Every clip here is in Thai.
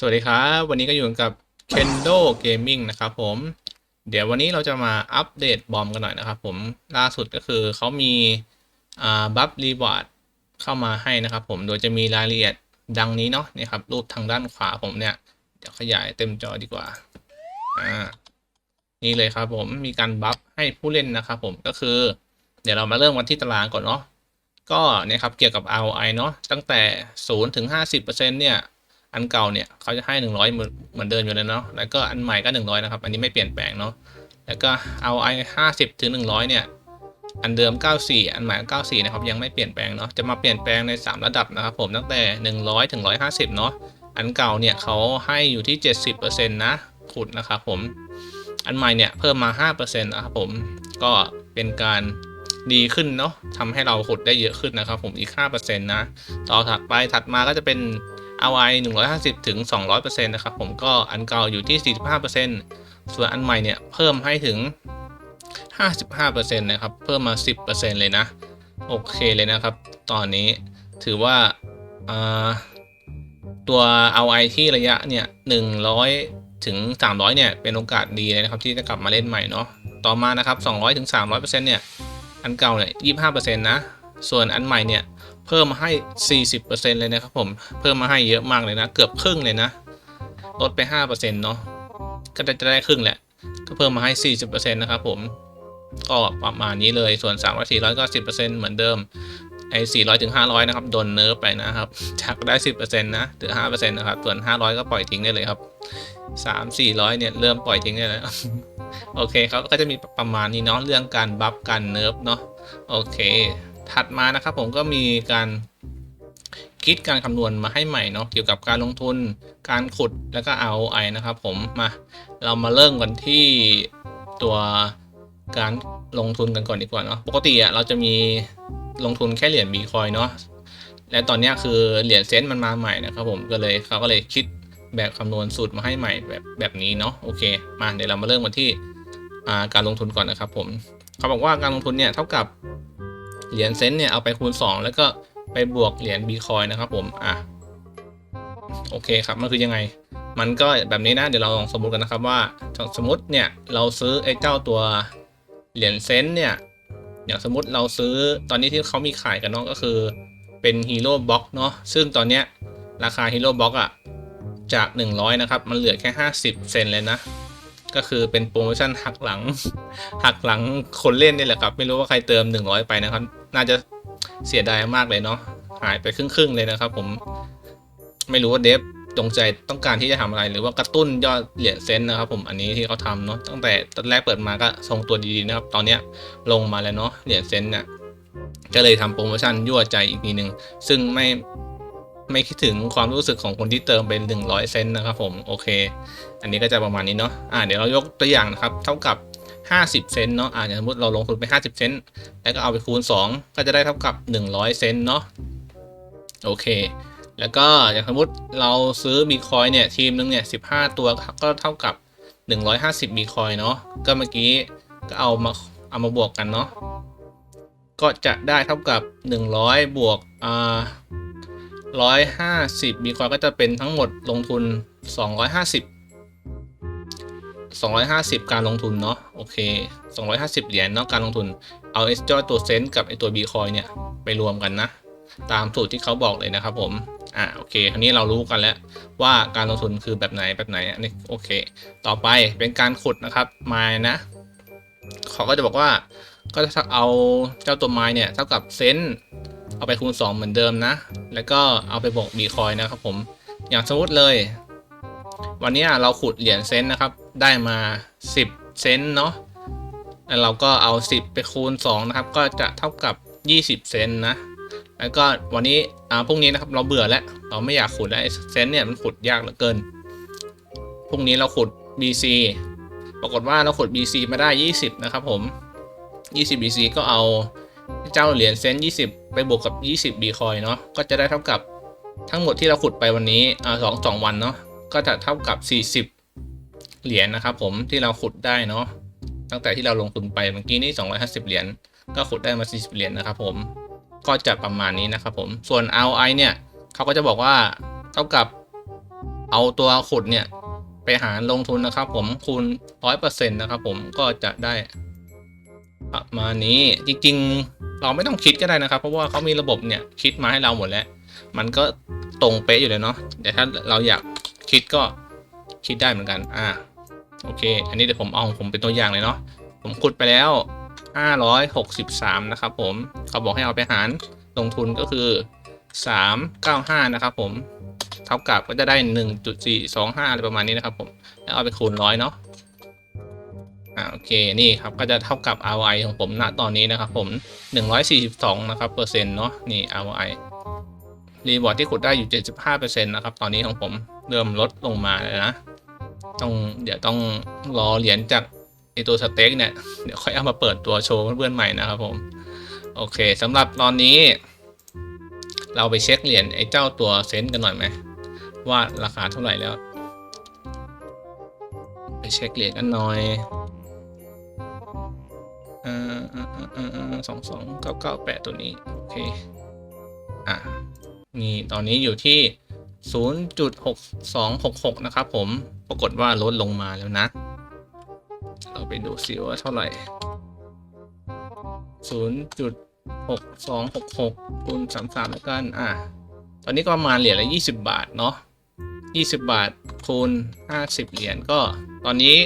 สวัสดีครับ วันนี้ก็อยู่กับ Kendo Gaming นะครับผม เดี๋ยววันนี้เราจะมาอัปเดตบอมกันหน่อยนะครับผมล่าสุดก็คือเขามีบัฟรีวอร์ดเข้ามาให้นะครับผมโดยจะมีรายละเอียดดังนี้เนาะนี่ครับ รูปทางด้านขวาผมเนี่ย เดี๋ยวขยายเต็มจอดีกว่าอ่านี่เลยครับผมมีการบัฟให้ผู้เล่นนะครับผมก็คือ เดี๋ยวเรามาเริ่มกันที่ตารางก่อนเนาะก็เนี่ยครับเกี่ยวกับ ROI เนาะตั้งแต่0ถึง50%เนี่ย อันเก่าเนี่ยเขาจะให้ 100เหมือนเหมือนเดิมอยู่เลยเนาะแล้วก็อันใหม่ก็ 100 นะครับ อันนี้ไม่เปลี่ยนแปลงเนาะแล้วก็เอาไอ50ถึง100เนี่ยอันเดิม 94 อันใหม่94 นะครับ ยังไม่เปลี่ยนแปลงเนาะจะมาเปลี่ยนแปลงใน 3 ระดับนะครับผมตั้งแต่ 100 ถึง 150 เนาะอันเก่าเนี่ยเขาให้อยู่ที่ 70%นะขุดนะครับผมอันใหม่เนี่ยเพิ่มมา 5%นะครับผมก็เป็นการดีขึ้นเนาะทำให้เราขุดได้เยอะขึ้นนะครับผมอีก 5%นะต่อถัดไปถัดมาก็จะเป็น ROI 150ถึง200%นะครับผมก็อันเก่าอยู่ที่ 45%ส่วนอันใหม่เนี่ยเพิ่มให้ถึง 55%นะครับเพิ่มมา 10%เลยนะ โอเคเลยนะครับ ตอนนี้ถือว่าาตัว ROI ที่ระยะเนี่ย100ถึง300 เนี่ย เป็นโอกาสดีเลยนะครับ ที่จะกลับมาเล่นใหม่เนาะต่อมานะครับ200ถึง300%เนี่ย อันเก่าเนี่ย25%นะ ส่วนอันใหม่เนี่ย เพิ่มมาให้ 40%เลยนะครับผม เพิ่มมาให้เยอะมากเลยนะ เกือบครึ่งเลยนะ ลดไป 5%เนาะ ก็จะได้ครึ่งแหละ ก็เพิ่มมาให้ 40%นะครับผม ก็ประมาณนี้เลย ส่วน300 400 ก็ 10%เหมือนเดิม ไอ้400ถึง500 นะครับ โดนเนิร์ฟไปนะครับ จากได้ 10%นะเหลือ5%นะครับ ส่วน 500 ก็ปล่อยทิ้งได้เลยครับ 3 400 เนี่ย เริ่มปล่อยทิ้งได้แล้ว โอเคเขาก็จะมีประมาณนี้เนาะ เรื่องการบัฟ การเนิร์ฟเนาะ โอเค ถัดมานะครับผมก็มีการคิดการคำนวณมาให้ใหม่เนาะเกี่ยวกับการลงทุนการขุดแล้วก็ ROI นะครับผมมาเรามาเริ่มกันที่ตัวการลงทุนกันก่อนดีกว่าเนาะปกติอะเราจะมีลงทุนแค่เหรียญบีคอยเนาะและตอนนี้คือเหรียญเซนต์มันมาใหม่นะครับผมก็เลยเขาก็เลยคิดแบบคำนวณสูตรมาให้ใหม่แบบแบบนี้เนาะโอเคมาเดี๋ยวเรามาเริ่มกันที่การลงทุนก่อนนะครับผมเขาบอกว่าการลงทุนเนี่ยเท่ากับ เหรียญเซนต์เนี่ยเอาไปคูณ 2 แล้วก็ไปบวกเหรียญบีคอยนะครับผม อะ โอเคครับ มันคือยังไง มันก็แบบนี้นะ เดี๋ยวเราลองสมมติกันนะครับว่า สมมติเนี่ยเราซื้อไอ้เจ้าตัวเหรียญเซนต์เนี่ย อย่างสมมติเราซื้อตอนนี้ที่เขามีขายกันเนาะก็คือเป็นฮีโร่บ็อกเนาะ ซึ่งตอนเนี้ยราคาฮีโร่บ็อกอะจาก 100 นะครับ มันเหลือแค่ 50 เซนเลยนะ ก็คือเป็นโปรโมชั่นหักหลัง หักหลังคนเล่นนี่แหละครับ ไม่รู้ว่าใครเติม 100 ไปนะครับ น่าจะเสียดายมากเลยเนาะหายไปครึ่งๆเลยนะครับ ผมไม่รู้ว่าเดฟจงใจต้องการที่จะทำอะไร หรือว่ากระตุ้นยอดเหรียญเซนต์นะครับ ผมอันนี้ที่เขาทำเนาะตั้งแต่ตอนแรกเปิดมาก็ทรงตัวดีๆนะครับ ตอนเนี้ยลงมาแล้วเนาะเหรียญเซนต์เนี่ยก็เลยทำโปรโมชั่นยั่วใจอีกทีหนึ่งซึ่งไม่ ไม่คิดถึงความรู้สึกของคนที่เติมเป็น 100 เซนต์นะครับผมโอเค อันนี้ก็จะประมาณนี้เนาะอ่าเดี๋ยวเรายกตัวอย่างนะครับเท่ากับ 50 เซนต์เนาะอ่าสมมติเราลงทุนไป 50 เซนต์แล้วก็เอาไปคูณ 2 ก็จะได้เท่ากับ 100 เซนต์เนาะโอเค แล้วก็อย่างสมมติเราซื้อบีคอยเนี่ยทีมนึงเนี่ย15ตัวก็เท่ากับ 150บีคอยเนาะก็เมื่อกี้ก็เอามาเอามาบวกกันเนาะก็จะได้เท่ากับ 100 บวกอ่า 150บีคอยก็จะเป็นทั้งหมดลงทุน 250 250 การลงทุนเนาะโอเค 250 เหรียญเนาะการลงทุนเอาไอ้เจ้าตัวเซนต์กับไอ้ตัวบีคอยเนี่ยไปรวมกันนะ ตามสูตรที่เขาบอกเลยนะครับผมอ่าโอเคคราวนี้เรารู้กันแล้วว่าการลงทุนคือแบบไหนแบบไหนอันนี้โอเค ต่อไปเป็นการขุดนะครับไม้นะเขาก็จะบอกว่าก็จะเอาเจ้าตัวไม้เนี่ยเท่ากับเซนต์ เอาไปคูณ 2 เหมือนเดิมนะ แล้วก็เอาไปบวกบีคอยนะครับผม อย่างสมมติเลย วันนี้เราขุดเหรียญเซนต์นะครับ ได้มา 10 เซนต์เนาะ แล้วเราก็เอา 10 ไปคูณ 2 นะครับ ก็จะเท่ากับ 20 เซนต์นะ แล้วก็วันนี้ อ่า พรุ่งนี้นะครับ เราเบื่อแล้ว เราไม่อยากขุดแล้วเซนต์เนี่ยมันขุดยากเหลือเกิน พรุ่งนี้เราขุด BC ปรากฏว่าเราขุด BC มาได้ 20 นะครับผม 20 BC ก็เอา เจ้าเหรียญเซนต์20ไปบวกกับ20 B คอยเนาะก็จะได้เท่ากับทั้งหมดที่เราขุดไปวันนี้อ่าสองสองวันเนาะก็จะเท่ากับ40เหรียญนะครับผมที่เราขุดได้เนาะตั้งแต่ที่เราลงทุนไปเมื่อกี้นี่250 เหรียญก็ขุดได้มา 40 เหรียญนะครับผมก็จะประมาณนี้นะครับผมส่วน ROI เนี่ยเขาก็จะบอกว่าเท่ากับเอาตัวขุดเนี่ยไปหารลงทุนนะครับผมคูณร้อยเปอร์เซ็นต์นะครับผมก็จะได้ประมาณนี้จริงๆ เราไม่ต้องคิดก็ได้นะครับ เพราะว่าเขามีระบบเนี่ยคิดมาให้เราหมดแล้ว มันก็ตรงเป๊ะอยู่เลยเนาะแต่ถ้าเราอยากคิดก็คิดได้เหมือนกัน อ่า โอเค อันนี้เดี๋ยวผมเอาผมเป็นตัวอย่างเลยเนาะ ผมขุดไปแล้ว 563 นะครับผม เขาบอกให้เอาไปหารลงทุนก็คือ 395 นะครับผม เท่ากับก็จะได้ 1.425 อะไรประมาณนี้นะครับผม แล้วเอาไปคูณร้อยเนาะ อ่าโอเคนี่ครับก็จะเท่ากับ ROI ของผมณตอนนี้นะครับผม 142นะครับเปอร์เซ็นต์เนาะนี่ ROI รีวอร์ดที่ขุดได้อยู่ 75%นะครับตอนนี้ของผมเริ่มลดลงมาแล้วนะ ต้องเดี๋ยวต้องรอเหรียญจากไอตัวสเต็กเนี่ยเดี๋ยวค่อยเอามาเปิดตัวโชว์เพื่อนๆใหม่นะครับผม โอเคสำหรับตอนนี้ เราไปเช็คเหรียญไอเจ้าตัวเซนต์กันหน่อยไหมว่าราคาเท่าไหร่แล้ว ไปเช็คเหรียญกันหน่อย สองสองเก้าเก้าแปดตัวนี้ โอเค อะ นี่ตอนนี้อยู่ที่0.6266นะครับผม ปรากฏว่าลดลงมาแล้วนะ เราไปดูสิว่าเท่าไหร่0.6266คูณ33แล้วกัน อะ ตอนนี้ก็ประมาณเหรียญละ20บาทเนาะ20 บาทคูณ 50 เหรียญก็ตอนนี้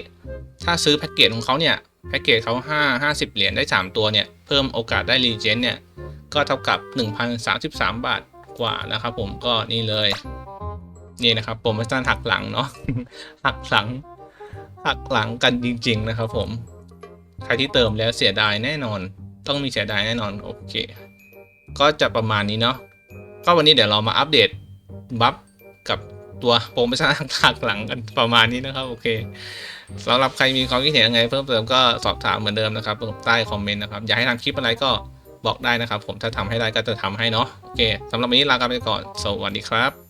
ถ้าซื้อแพ็กเกจของเขาเนี่ย แพ็กเกจเขา5 50 เหรียญได้ 3 ตัวเนี่ย เพิ่มโอกาสได้รีเจนเนี่ย ก็เท่ากับ 1,033 บาทกว่านะครับผมก็นี่เลย นี่นะครับโปรโมชั่นหักหลังเนาะหักหลังหักหลังกันจริง ๆ นะครับผมใครที่เติมแล้วเสียดายแน่นอน ต้องมีเสียดายแน่นอนโอเค ก็จะประมาณนี้เนาะก็วันนี้เดี๋ยวเรามาอัปเดตบัฟกับ ตัวโปรโมชั่นหักหลังกันประมาณนี้นะครับ โอเคสำหรับใครมีความคิดเห็นยังไง เพิ่มเติมก็สอบถามเหมือนเดิมนะครับใต้คอมเมนต์นะครับอยากให้ทำคลิปอะไรก็บอกได้นะครับ ผมถ้าทำให้ได้ก็จะทำให้เนาะโอเคสำหรับวันนี้ลากันไปก่อน สวัสดีครับ